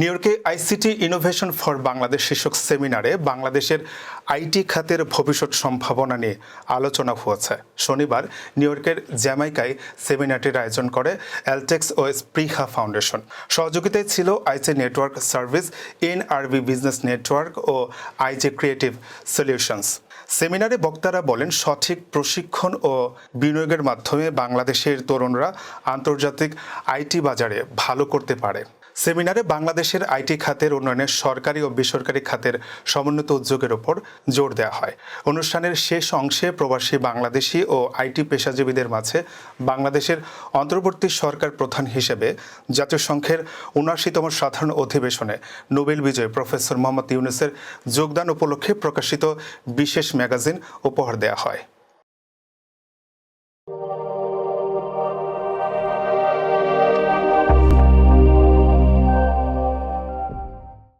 New ইয়র্কে ICT innovation for Bangladesh শীর্ষক সেমিনারে বাংলাদেশের আইটি খাতের ভবিষ্যৎ সম্ভাবনা নিয়ে আলোচনা হয়েছে। শনিবার নিউ ইয়র্কের জ্যামাইকায় সেমিনারটির আয়োজন করে অ্যালটেক্স ও স্প্রিহা ফাউন্ডেশন। সহযোগিতায় ছিল IC network service, NRB business network ও আইজে ক্রিয়েটিভ সলিউশনস। সেমিনারে বক্তারা বলেন, সঠিক প্রশিক্ষণ ও বিনিয়োগের মাধ্যমে বাংলাদেশের তরুণরা আন্তর্জাতিক আইটি বাজারে ভালো করতে পারে। সেমিনারে বাংলাদেশের আইটি খাতের উন্নয়নে সরকারি ও বেসরকারি খাতের সমন্বিত উদ্যোগের ওপর জোর দেওয়া হয়। অনুষ্ঠানের শেষ অংশে প্রবাসী বাংলাদেশি ও আইটি পেশাজীবীদের মাঝে বাংলাদেশের অন্তর্বর্তী সরকার প্রধান হিসেবে জাতীয় সংঘের উনআশিতম সাধারণ অধিবেশনে নোবেল বিজয় প্রফেসর মোহাম্মদ ইউনুসের যোগদান উপলক্ষে প্রকাশিত বিশেষ ম্যাগাজিন উপহার দেওয়া হয়।